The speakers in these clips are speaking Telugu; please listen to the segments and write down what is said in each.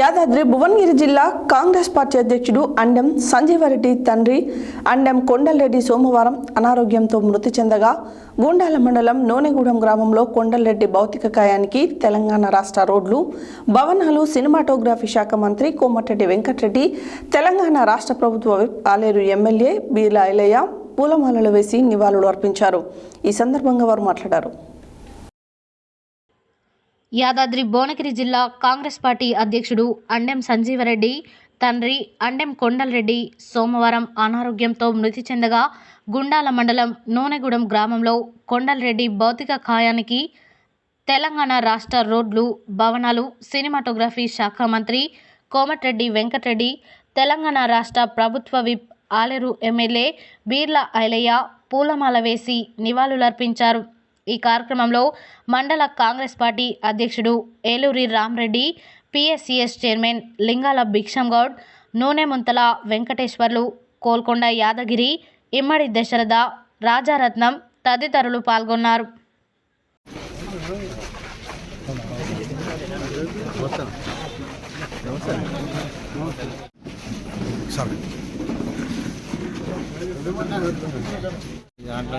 యాదాద్రి భువనగిరి జిల్లా కాంగ్రెస్ పార్టీ అధ్యక్షుడు అండెం సంజీవరెడ్డి తండ్రి అండెం కొండలరెడ్డి సోమవారం అనారోగ్యంతో మృతి చెందగా గూండాల మండలం నూనెగూడెం గ్రామంలో కొండలరెడ్డి భౌతిక కాయానికి తెలంగాణ రాష్ట్ర రోడ్లు భవనాలు సినిమాటోగ్రఫీ శాఖ మంత్రి కోమటిరెడ్డి వెంకటరెడ్డి తెలంగాణ రాష్ట్ర ప్రభుత్వ ఆలేరు ఎమ్మెల్యే బీర్లా ఐలయ్య పూలమాలలు వేసి నివాళులు అర్పించారు. ఈ సందర్భంగా వారు మాట్లాడారు. యాదాద్రి భువనగిరి జిల్లా కాంగ్రెస్ పార్టీ అధ్యక్షుడు అండెం సంజీవరెడ్డి తండ్రి అండెం కొండలరెడ్డి సోమవారం అనారోగ్యంతో మృతి చెందగా గుండాల మండలం నూనెగూడెం గ్రామంలో కొండలరెడ్డి భౌతిక కాయానికి తెలంగాణ రాష్ట్ర రోడ్లు భవనాలు సినిమాటోగ్రఫీ శాఖ మంత్రి కోమటిరెడ్డి వెంకటరెడ్డి తెలంగాణ రాష్ట్ర ప్రభుత్వ విప్ ఆలేరు ఎమ్మెల్యే బీర్ల ఐలయ్య పూలమాల వేసి నివాళులర్పించారు. ఈ కార్యక్రమంలో మండల కాంగ్రెస్ పార్టీ అధ్యక్షుడు ఏలూరి రామ్రెడ్డి పిఎస్సిఎస్ చైర్మన్ లింగాల భిక్షం గౌడ్ నూనె ముంతల వెంకటేశ్వర్లు కోల్కొండ యాదగిరి ఇమ్మడి దశరథ రాజారత్నం తదితరులు పాల్గొన్నారు. దాంట్లో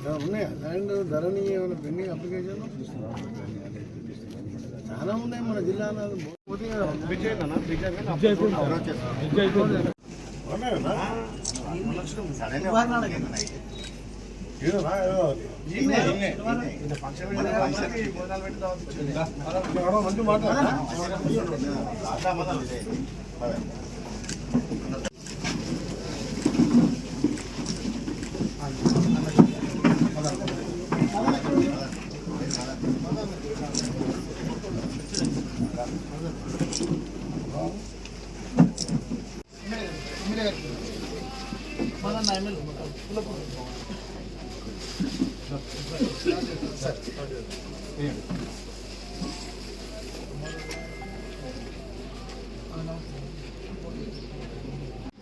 ఉన్నాయా ల్యాండ్ ధరని ఏమైనా పెండింగ్ అప్లికేషన్ చాలా ఉన్నాయి మన జిల్లాలో మంచి మాట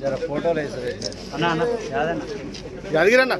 జర ఫోటోలు వేసారు అన్న అన్న యాదన్న అడిగిరన్నా